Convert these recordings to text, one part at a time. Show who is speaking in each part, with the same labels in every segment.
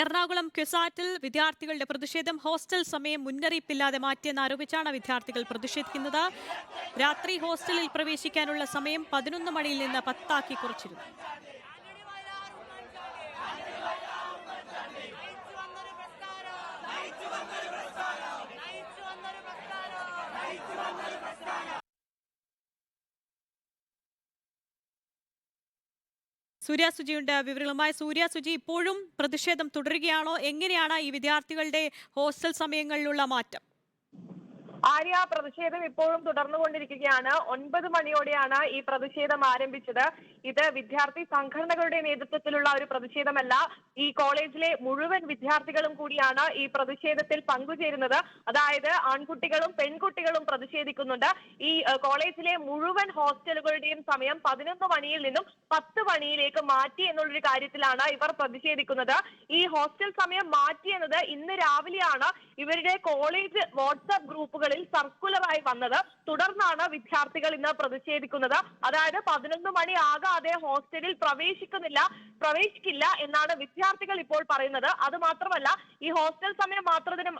Speaker 1: എറണാകുളം ക്യുസാറ്റിൽ വിദ്യാർത്ഥികളുടെ പ്രതിഷേധം ഹോസ്റ്റൽ സമയം മുന്നറിയിപ്പില്ലാതെ മാറ്റിയെന്നാരോപിച്ചാണ് വിദ്യാർത്ഥികൾ പ്രതിഷേധിക്കുന്നത്. രാത്രി ഹോസ്റ്റലിൽ പ്രവേശിക്കാനുള്ള സമയം പതിനൊന്ന് മണിയിൽ നിന്ന് പത്താക്കി കുറച്ചിരുന്നു. സൂര്യ സുജിയുണ്ട് വിവരങ്ങളുമായി സൂര്യ സുജി ഇപ്പോഴും പ്രതിഷേധം തുടരുകയാണോ? എങ്ങനെയാണ് ഈ വിദ്യാർത്ഥികളുടെ ഹോസ്റ്റൽ സമയങ്ങളിലുള്ള മാറ്റം?
Speaker 2: ആര്യ പ്രതിഷേധം ഇപ്പോഴും തുടർന്നുകൊണ്ടിരിക്കുകയാണ്. ഒൻപത് മണിയോടെയാണ് ഈ പ്രതിഷേധം ആരംഭിച്ചത്. ഇത് വിദ്യാർത്ഥി സംഘടനകളുടെ നേതൃത്വത്തിലുള്ള ഒരു പ്രതിഷേധമല്ല. ഈ കോളേജിലെ മുഴുവൻ വിദ്യാർത്ഥികളും കൂടിയാണ് ഈ പ്രതിഷേധത്തിൽ പങ്കുചേരുന്നത്. അതായത് ആൺകുട്ടികളും പെൺകുട്ടികളും പ്രതിഷേധിക്കുന്നുണ്ട്. ഈ കോളേജിലെ മുഴുവൻ ഹോസ്റ്റലുകളുടെയും സമയം പതിനൊന്ന് മണിയിൽ നിന്നും പത്ത് മണിയിലേക്ക് മാറ്റി എന്നുള്ളൊരു കാര്യത്തിലാണ് ഇവർ പ്രതിഷേധിക്കുന്നത്. ഈ ഹോസ്റ്റൽ സമയം മാറ്റി എന്നത് ഇന്ന് രാവിലെയാണ് ഇവരുടെ കോളേജ് വാട്സാപ്പ് ഗ്രൂപ്പുകളിൽ സർക്കുലറായി വന്നത് തുടർന്നാണ് വിദ്യാർത്ഥികൾ ഇന്ന് പ്രതിഷേധിക്കുന്നത്. അതായത് പതിനൊന്ന് മണി ആകാതെ ഹോസ്റ്റലിൽ പ്രവേശിക്കുന്നില്ല പ്രവേശിക്കില്ല എന്നാണ് വിദ്യാർത്ഥികൾ ഇപ്പോൾ പറയുന്നത്. അത് മാത്രമല്ല ഈ ഹോസ്റ്റൽ സമയം മാത്രത്തിന്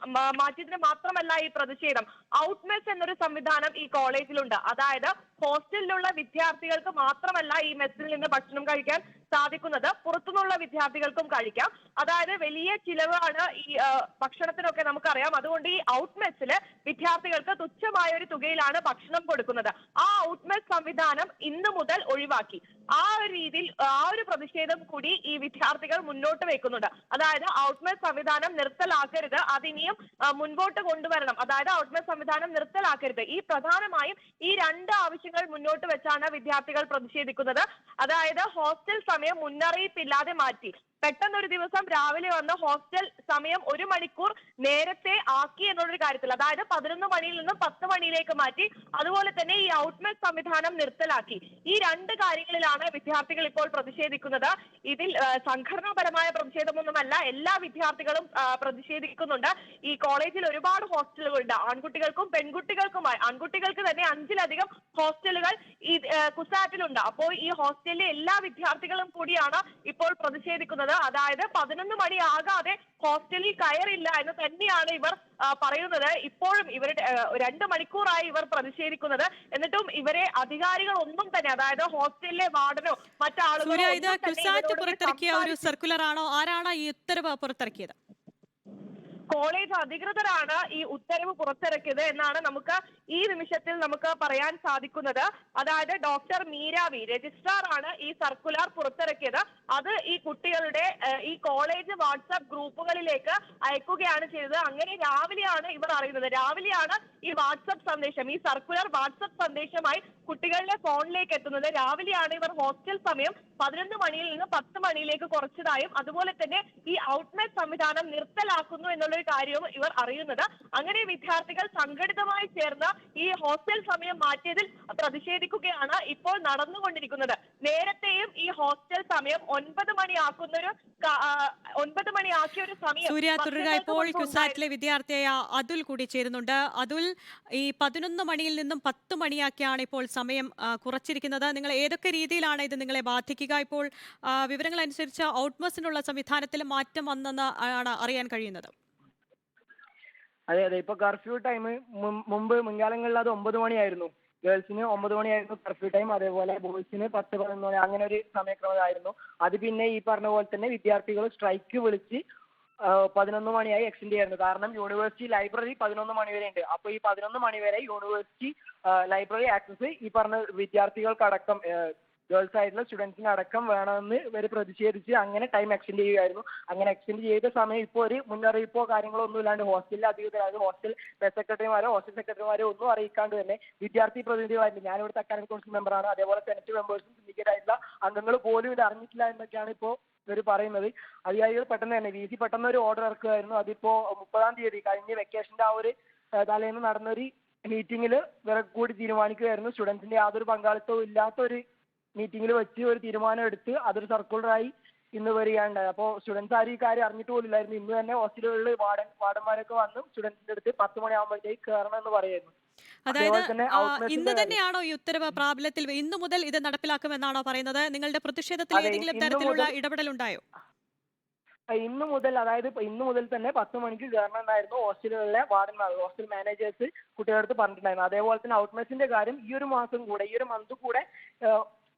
Speaker 2: മാറ്റിയതിന് മാത്രമല്ല ഈ പ്രതിഷേധം. ഔട്ട്മെസ് എന്നൊരു സംവിധാനം ഈ കോളേജിലുണ്ട്. അതായത് ഹോസ്റ്റലിലുള്ള വിദ്യാർത്ഥികൾക്ക് മാത്രമല്ല ഈ മെസ്സിൽ നിന്ന് ഭക്ഷണം കഴിക്കാൻ സാധിക്കുന്നത്. പുറത്തുനിന്നുള്ള വിദ്യാർത്ഥികൾക്കും കഴിക്കാം. അതായത് വലിയ ചിലവാണ് ഈ ഭക്ഷണത്തിനൊക്കെ നമുക്കറിയാം. അതുകൊണ്ട് ഈ ഔട്ട് മെസ്സിൽ വിദ്യാർത്ഥികൾക്ക് തുച്ഛമായ ഒരു തുകയിലാണ് ഭക്ഷണം കൊടുക്കുന്നത്. ആ ഔട്ട് മെസ് സംവിധാനം ഇന്ന് മുതൽ ഒഴിവാക്കി. ആ ഒരു രീതിയിൽ ആ ഒരു പ്രതിഷേധം കൂടി ഈ വിദ്യാർത്ഥികൾ മുന്നോട്ട് വെക്കുന്നുണ്ട്. അതായത് ഔട്ട് മെസ് സംവിധാനം നിർത്തലാക്കരുത്. അതിനിയും മുൻപോട്ട് കൊണ്ടുവരണം. അതായത് ഔട്ട് മെസ് സംവിധാനം നിർത്തലാക്കരുത്. ഈ പ്രധാനമായും ഈ രണ്ട് ആവശ്യങ്ങൾ മുന്നോട്ട് വെച്ചാണ് വിദ്യാർത്ഥികൾ പ്രതിഷേധിക്കുന്നത്. അതായത് ഹോസ്റ്റൽ സമയം മുന്നറിയിപ്പില്ലാതെ മാറ്റി. പെട്ടെന്നൊരു ദിവസം രാവിലെ വന്ന് ഹോസ്റ്റൽ സമയം ഒരു മണിക്കൂർ നേരത്തെ ആക്കി എന്നുള്ളൊരു കാര്യത്തിൽ. അതായത് പതിനൊന്ന് മണിയിൽ നിന്ന് പത്ത് മണിയിലേക്ക് മാറ്റി അതുപോലെ തന്നെ ഈ ഔട്ട്മെസ് സംവിധാനം നിർത്തലാക്കി. ഈ രണ്ട് കാര്യങ്ങളിലാണ് വിദ്യാർത്ഥികൾ ഇപ്പോൾ പ്രതിഷേധിക്കുന്നത്. ഇതിൽ സംഘടനാപരമായ പ്രതിഷേധമൊന്നുമല്ല എല്ലാ വിദ്യാർത്ഥികളും പ്രതിഷേധിക്കുന്നുണ്ട്. ഈ കോളേജിൽ ഒരുപാട് ഹോസ്റ്റലുകളുണ്ട് ആൺകുട്ടികൾക്കും പെൺകുട്ടികൾക്കുമായി ആൺകുട്ടികൾക്ക് തന്നെ അഞ്ചിലധികം ഹോസ്റ്റലുകൾ ഈ കുസാറ്റിലുണ്ട്. അപ്പോൾ ഈ ഹോസ്റ്റലിലെ എല്ലാ വിദ്യാർത്ഥികളും കൂടിയാണ് ഇപ്പോൾ പ്രതിഷേധിക്കുന്നത്. അതായത് പതിനൊന്ന് മണി ആകാതെ ഹോസ്റ്റലിൽ കയറില്ല എന്ന് തന്നെയാണ് ഇവർ പറയുന്നത്. ഇപ്പോഴും ഇവരുടെ രണ്ട് മണിക്കൂറായി ഇവർ പ്രതിഷേധിക്കുന്നത്. എന്നിട്ടും ഇവരെ അധികാരികൾ ഒന്നും തന്നെ അതായത് ഹോസ്റ്റലിലെ വാർഡനോ മറ്റാളുകളോ
Speaker 1: പുറത്തിറക്കിയ ഒരു. സർക്കുലർ ആണോ ആരാണ് ഈ ഉത്തരവ് പുറത്തിറക്കിയത്?
Speaker 2: കോളേജ് അധികൃതരാണ് ഈ ഉത്തരവ് പുറത്തിറക്കിയത് എന്നാണ് നമുക്ക് ഈ നിമിഷത്തിൽ നമുക്ക് പറയാൻ സാധിക്കുന്നത്. അതായത് ഡോക്ടർ മീരാവി രജിസ്ട്രാർ ആണ് ഈ സർക്കുലർ പുറത്തിറക്കിയത്. അത് ഈ കുട്ടികളുടെ ഈ കോളേജ് വാട്സാപ്പ് ഗ്രൂപ്പുകളിലേക്ക് അയക്കുകയാണ് ചെയ്തത്. അങ്ങനെ രാവിലെയാണ് ഇവർ അറിയുന്നത്. രാവിലെയാണ് ഈ വാട്സാപ്പ് സന്ദേശം ഈ സർക്കുലർ വാട്സാപ്പ് സന്ദേശമായി കുട്ടികളുടെ ഫോണിലേക്ക് എത്തുന്നത്. രാവിലെയാണ് ഇവർ ഹോസ്റ്റൽ സമയം പതിനൊന്ന് മണിയിൽ നിന്ന് പത്ത് മണിയിലേക്ക് കുറച്ചതായും അതുപോലെ തന്നെ ഈ ഔട്ട്ലെറ്റ് സംവിധാനം നിർത്തലാക്കുന്നു എന്നുള്ളൊരു കാര്യവും ഇവർ അറിയുന്നത്. അങ്ങനെ വിദ്യാർത്ഥികൾ സംഘടിതമായി ചേർന്ന് ഈ ഹോസ്റ്റൽ സമയം മാറ്റിയതിൽ പ്രതിഷേധിക്കുകയാണ് ഇപ്പോൾ നടന്നുകൊണ്ടിരിക്കുന്നത്. നേരത്തെയും ഈ ഹോസ്റ്റൽ സമയം ഒൻപത് മണിയാക്കുന്ന ഒരു ഒൻപത് മണിയാക്കിയ ഒരു സമയം
Speaker 1: സൂര്യ തുടരുക ഇപ്പോൾ ക്യുസാറ്റിലെ വിദ്യാർത്ഥിയായ അതുൽ കൂടി ചേരുന്നുണ്ട്. അതുൽ ഈ പതിനൊന്ന് മണിയിൽ നിന്നും പത്ത് മണിയാക്കിയാണ് ഇപ്പോൾ സമയം കുറച്ചിരിക്കുന്നത്. നിങ്ങൾ ഏതൊക്കെ രീതിയിലാണ് ഇത് നിങ്ങളെ ബാധിക്കുക? ഇപ്പോൾ വിവരങ്ങൾ അനുസരിച്ച് ഔട്ട്മസിനുള്ള സംവിധാനത്തിൽ മാറ്റം വന്നെന്ന് ആണ് അറിയാൻ കഴിയുന്നത്.
Speaker 3: അതെ അതെ. ഇപ്പൊ കർഫ്യൂ ടൈം മുമ്പ് മുൻകാലങ്ങളിൽ അത് ഒമ്പത് മണിയായിരുന്നു. ഗേൾസിന് ഒമ്പത് മണിയായിരുന്നു കർഫ്യൂ ടൈം അതേപോലെ ബോയ്സിന് പത്ത് പതിനൊന്ന് മണി അങ്ങനെ ഒരു സമയക്രമമായിരുന്നു. അത് പിന്നെ ഈ പറഞ്ഞ പോലെ തന്നെ വിദ്യാർത്ഥികൾ സ്ട്രൈക്ക് വിളിച്ച് പതിനൊന്ന് മണിയായി എക്സ്റ്റെൻഡ് ചെയ്യായിരുന്നു കാരണം യൂണിവേഴ്സിറ്റി ലൈബ്രറി പതിനൊന്ന് മണി വരെ ഉണ്ട്. അപ്പോൾ ഈ പതിനൊന്ന് മണി വരെ യൂണിവേഴ്സിറ്റി ലൈബ്രറി ആക്സസ് ഈ പറഞ്ഞ വിദ്യാർത്ഥികൾക്കടക്കം ഗേൾസ് ആയിട്ടുള്ള സ്റ്റുഡൻസിന് അടക്കം വേണമെന്ന് ഇവർ പ്രതിഷേധിച്ച് അങ്ങനെ ടൈം എക്സ്റ്റെൻഡ് ചെയ്യുകയായിരുന്നു. അങ്ങനെ എക്സ്റ്റെൻഡ് ചെയ്ത സമയം ഇപ്പോൾ ഒരു മുന്നറിയിപ്പോ കാര്യങ്ങളോ ഒന്നും ഇല്ലാണ്ട് ഹോസ്റ്റലിലെ അധികൃതർ അതായത് ഹോസ്റ്റൽ സെക്രട്ടറിമാരോ ഹോസ്റ്റൽ സെക്രട്ടറിമാരോ ഒന്നും അറിയിക്കാണ്ട് തന്നെ വിദ്യാർത്ഥി പ്രതിനിധികളായിരുന്നു ഞാനിവിടുത്തെ അക്കാഡമിക് കൗൺസിൽ മെമ്പറാണ് അതേപോലെ സെനറ്റ് മെമ്പേഴ്സും സിൻഡിക്കേറ്റ് ആയിട്ടുള്ള അംഗങ്ങൾ പോലും ഇത് അറിഞ്ഞിട്ടില്ല എന്നൊക്കെയാണ് ഇപ്പോൾ ഇവർ പറയുന്നത്. അധികാരികൾ പെട്ടെന്ന് തന്നെ വി സി പെട്ടെന്ന് ഒരു ഓർഡർ ഇറക്കുമായിരുന്നു അതിപ്പോ മുപ്പതാം തീയതി കഴിഞ്ഞ വെക്കേഷന്റെ ആ ഒരു തലേന്ന് നടന്നൊരു മീറ്റിംഗിൽ കൂടി തീരുമാനിക്കുകയായിരുന്നു. സ്റ്റുഡൻസിന്റെ യാതൊരു പങ്കാളിത്തവും ഇല്ലാത്ത ഒരു മീറ്റിംഗിൽ വെച്ച് ഒരു തീരുമാനം എടുത്ത് അതൊരു സർക്കുലറായി ഇന്ന് വരികയുണ്ടായി. അപ്പോൾ സ്റ്റുഡൻസ് ആരും ഈ കാര്യം അറിഞ്ഞിട്ട് പോലില്ലായിരുന്നു ഇന്ന് തന്നെ ഹോസ്റ്റലുകളിൽ വാർഡൻ വാർഡന്മാരൊക്കെ വന്ന് സ്റ്റുഡൻസിന്റെ അടുത്ത് പത്ത് മണിയാകുമ്പോഴത്തേക്ക് കയറണം എന്ന് പറയുന്നു.
Speaker 1: അതായത് ഇന്ന് തന്നെയാണോ ഈ ഉത്തരവ് പ്രാബല്യത്തിൽ ഇന്നു മുതൽ ഇത് നടപ്പിലാക്കുമെന്നാണോ പറയുന്നത്? നിങ്ങളുടെ പ്രതിഷേധത്തിൽ ഏതെങ്കിലും തരത്തിലുള്ള ഇടപെടൽ ഉണ്ടായോ
Speaker 3: ഇന്ന് മുതൽ അതായത് ഇന്ന് മുതൽ തന്നെ പത്ത് മണിക്ക് കയറണം എന്നായിരുന്നു ഹോസ്റ്റലുകളിലെ വാർഡന്മാർ ഹോസ്റ്റൽ മാനേജേഴ്സ് കുട്ടികളടുത്ത് പറഞ്ഞിട്ടുണ്ടായിരുന്നു അതേപോലെ തന്നെ ഔട്ട്മെസിന്റെ കാര്യം ഈ ഒരു മാസം കൂടെ ഈ ഒരു മന്ത് കൂടെ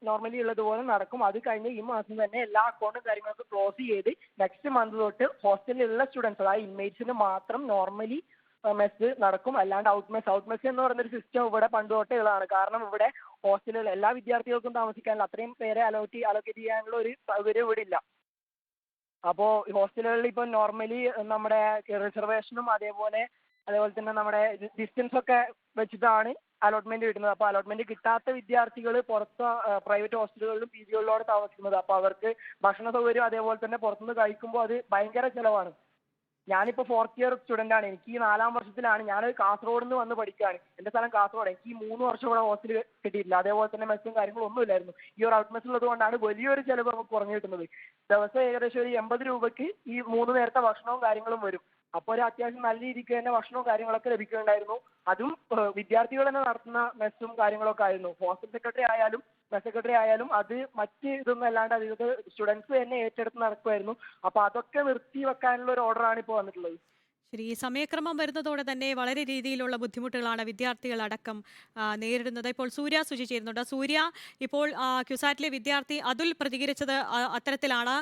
Speaker 3: നോർമലി ഉള്ളതുപോലെ നടക്കും. അത് കഴിഞ്ഞ് ഈ മാസം തന്നെ എല്ലാ അക്കൗണ്ടും കാര്യങ്ങളൊക്കെ ക്ലോസ് ചെയ്ത് നെക്സ്റ്റ് മന്ത് തൊട്ട് ഹോസ്റ്റലിലുള്ള സ്റ്റുഡൻസ് അതായത് ഇൻമേറ്റ്സിന് മാത്രം നോർമലി മെസ് നടക്കും. അല്ലാണ്ട് ഔട്ട് മെസ് ഔട്ട് മെസ് എന്ന് പറയുന്ന ഒരു സിസ്റ്റം ഇവിടെ പണ്ട് തൊട്ടേ ഉള്ളതാണ്. കാരണം ഇവിടെ ഹോസ്റ്റലുകൾ എല്ലാ വിദ്യാർത്ഥികൾക്കും താമസിക്കാനുള്ള അത്രയും പേരെ അലോട്ട് അലോക്കേറ്റ് ചെയ്യാനുള്ള ഒരു സൗകര്യം ഇവിടെ ഇല്ല. അപ്പോൾ ഹോസ്റ്റലുകളിൽ ഇപ്പോൾ നോർമലി നമ്മുടെ റിസർവേഷനും അതേപോലെ അതേപോലെ തന്നെ നമ്മുടെ ഡിസ്റ്റൻസ് ഒക്കെ വെച്ചിട്ടാണ് അലോട്ട്മെന്റ് കിട്ടുന്നത്. അപ്പോൾ അലോട്ട്മെന്റ് കിട്ടാത്ത വിദ്യാർത്ഥികൾ പുറത്ത് പ്രൈവറ്റ് ഹോസ്റ്റലുകളിലും പി ജികളിലാണ് താമസിക്കുന്നത്. അപ്പോൾ അവർക്ക് ഭക്ഷണ സൗകര്യം അതേപോലെ തന്നെ പുറത്തുനിന്ന് കഴിക്കുമ്പോൾ അത് ഭയങ്കര ചിലവാണ്. ഞാനിപ്പോൾ ഫോർത്ത് ഇയർ സ്റ്റുഡന്റ് ആണ്. എനിക്ക് ഈ നാലാം വർഷത്തിലാണ് ഞാൻ കാസർഗോഡ് നിന്ന് വന്ന് പഠിക്കുകയാണ് എന്റെ സ്ഥലം കാസർഗോഡ് എനിക്ക് ഈ മൂന്ന് വർഷം ഇവിടെ ഹോസ്റ്റൽ കിട്ടിയിട്ടില്ല. അതേപോലെ തന്നെ മെസ്സും കാര്യങ്ങളും ഒന്നും ഇല്ലായിരുന്നു. ഈ ഒരു ഔട്ട് ഉള്ളത് കൊണ്ടാണ് വലിയൊരു ചിലവ് നമുക്ക് കുറഞ്ഞു കിട്ടുന്നത്. ദിവസം ഏകദേശം ഒരു എൺപത് രൂപയ്ക്ക് ഈ മൂന്ന് നേരത്തെ ഭക്ഷണവും കാര്യങ്ങളും വരും. അപ്പോൾ ഒരു അത്യാവശ്യം നല്ല രീതിക്ക് തന്നെ ഭക്ഷണവും കാര്യങ്ങളൊക്കെ ലഭിക്കുന്നുണ്ടായിരുന്നു അതും വിദ്യാർത്ഥികൾ തന്നെ നടത്തുന്ന മെസ്സും കാര്യങ്ങളൊക്കെ ആയിരുന്നു. ഹോസ്റ്റൽ സെക്രട്ടറി ആയാലും മെസ് സെക്രട്ടറി ആയാലും അത് മറ്റ് ഇതൊന്നും അല്ലാണ്ട് അത് സ്റ്റുഡൻസ് തന്നെ ഏറ്റെടുത്ത് നടക്കുമായിരുന്നു അപ്പൊ അതൊക്കെ നിർത്തി വെക്കാനുള്ള ഒരു ഓർഡറാണ് ഇപ്പോൾ വന്നിട്ടുള്ളത്.
Speaker 1: ശരി ഈ സമയക്രമം വരുന്നതോടെ തന്നെ വളരെ രീതിയിലുള്ള ബുദ്ധിമുട്ടുകളാണ് വിദ്യാർത്ഥികൾ അടക്കം നേരിടുന്നത്. ഇപ്പോൾ സൂര്യ സുചി ചേരുന്നുണ്ട് സൂര്യ ഇപ്പോൾ ക്യുസാറ്റിലെ വിദ്യാർത്ഥി അതുൽ പ്രതികരിച്ചത് അത്തരത്തിലാണ്.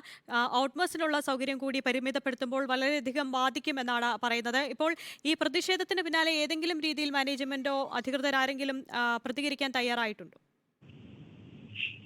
Speaker 1: ഔട്ട്മസിനുള്ള സൗകര്യം കൂടി പരിമിതപ്പെടുത്തുമ്പോൾ വളരെയധികം ബാധിക്കുമെന്നാണ് പറയുന്നത്. ഇപ്പോൾ ഈ പ്രതിഷേധത്തിന് പിന്നാലെ ഏതെങ്കിലും രീതിയിൽ മാനേജ്മെന്റോ അധികൃതരാരെങ്കിലും പ്രതികരിക്കാൻ തയ്യാറായിട്ടുണ്ടോ?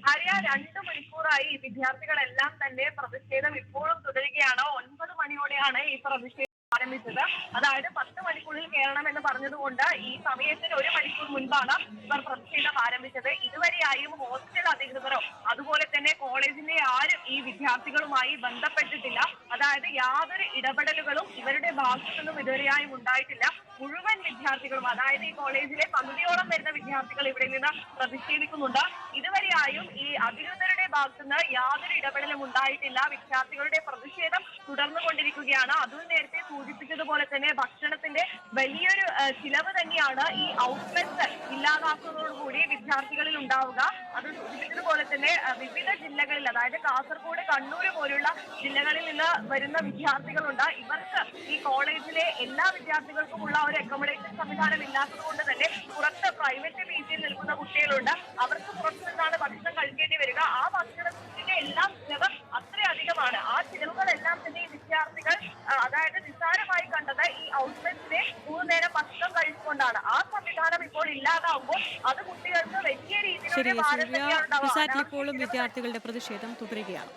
Speaker 2: ഹരിയ രണ്ട് മണിക്കൂറായി വിദ്യാർത്ഥികളെല്ലാം തന്നെ പ്രതിഷേധം ഇപ്പോഴും തുടരുകയാണ്. ഒൻപത് മണിയോടെയാണ് ഈ പ്രതിഷേധം ആരംഭിച്ചത്. അതായത് പത്ത് മണിക്കുള്ളിൽ കയറണം എന്ന് പറഞ്ഞതുകൊണ്ട് ഈ സമയത്തിന് ഒരു മണിക്കൂർ മുൻപാണ് ഇവർ പ്രതിഷേധം ആരംഭിച്ചത്. ഇതുവരെയായും ഹോസ്റ്റൽ അധികൃതരോ അതുപോലെ തന്നെ കോളേജിലെ ആരും ഈ വിദ്യാർത്ഥികളുമായി ബന്ധപ്പെട്ടിട്ടില്ല. അതായത് യാതൊരു ഇടപെടലുകളും ഇവരുടെ ഭാഗത്തു നിന്നും ഇതുവരെയായും ഉണ്ടായിട്ടില്ല. മുഴുവൻ വിദ്യാർത്ഥികളും അതായത് ഈ കോളേജിലെ പകുതിയോളം വരുന്ന വിദ്യാർത്ഥികൾ ഇവിടെ നിന്ന് പ്രതിഷേധിക്കുന്നുണ്ട്. ഇതുവരെയായും ഈ അധികൃതരുടെ ഭാഗത്തുനിന്ന് യാതൊരു ഇടപെടലും ഉണ്ടായിട്ടില്ല. വിദ്യാർത്ഥികളുടെ പ്രതിഷേധം തുടർന്നുകൊണ്ടിരിക്കുകയാണ് അതും നേരത്തെ സൂചിപ്പിച്ചതുപോലെ തന്നെ ഭക്ഷണത്തിന്റെ വലിയൊരു ചിലവ് തന്നെയാണ് ഈ ഔട്ട്ലെറ്റ്സ് ഇല്ലാതാക്കുന്നതോടുകൂടി വിദ്യാർത്ഥികളിൽ ഉണ്ടാവുക. അത് സൂചിപ്പിച്ചതുപോലെ തന്നെ വിവിധ ജില്ലകളിൽ അതായത് കാസർഗോഡ് കണ്ണൂർ പോലുള്ള ജില്ലകളിൽ നിന്ന് വരുന്ന വിദ്യാർത്ഥികളുണ്ട്. ഇവർക്ക് ഈ കോളേജിലെ എല്ലാ വിദ്യാർത്ഥികൾക്കുമുള്ള ഒരു അക്കോമഡേഷൻ സംവിധാനം ഇല്ലാത്തത് കൊണ്ട് തന്നെ പുറത്ത് പ്രൈവറ്റ് പി ജിയിൽ നിൽക്കുന്ന കുട്ടികളുണ്ട്. അവർക്ക് പുറത്തു നിന്നാണ് ഭക്ഷണം കഴിക്കേണ്ടി വരിക. ആ ഭക്ഷണത്തിന്റെ എല്ലാം ചിലവ് അത്രയധികമാണ് ആ ചിലവുകളെല്ലാം തന്നെ ഈ വിദ്യാർത്ഥികൾ അതായത് നിസ്സാരമായി കണ്ടത് ഈ ഔട്ട്ലെറ്റിലെ മൂന്ന് നേരം ഭക്ഷണം കഴിച്ചുകൊണ്ടാണ്. ആ സംവിധാനം ഇപ്പോൾ ഇല്ലാതാവുമ്പോൾ അത് കുട്ടികൾക്ക് വലിയ രീതിയിലുള്ള
Speaker 1: ഇപ്പോഴും വിദ്യാർത്ഥികളുടെ പ്രതിഷേധം തുടരുകയാണ്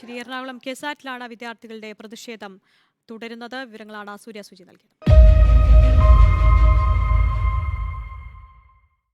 Speaker 1: ശരി എറണാകുളം കെസാറ്റിലാണ് വിദ്യാർത്ഥികളുടെ പ്രതിഷേധം തുടരുന്നത്. വിവരങ്ങളാണ് സൂര്യ സുചി നൽകിയത്.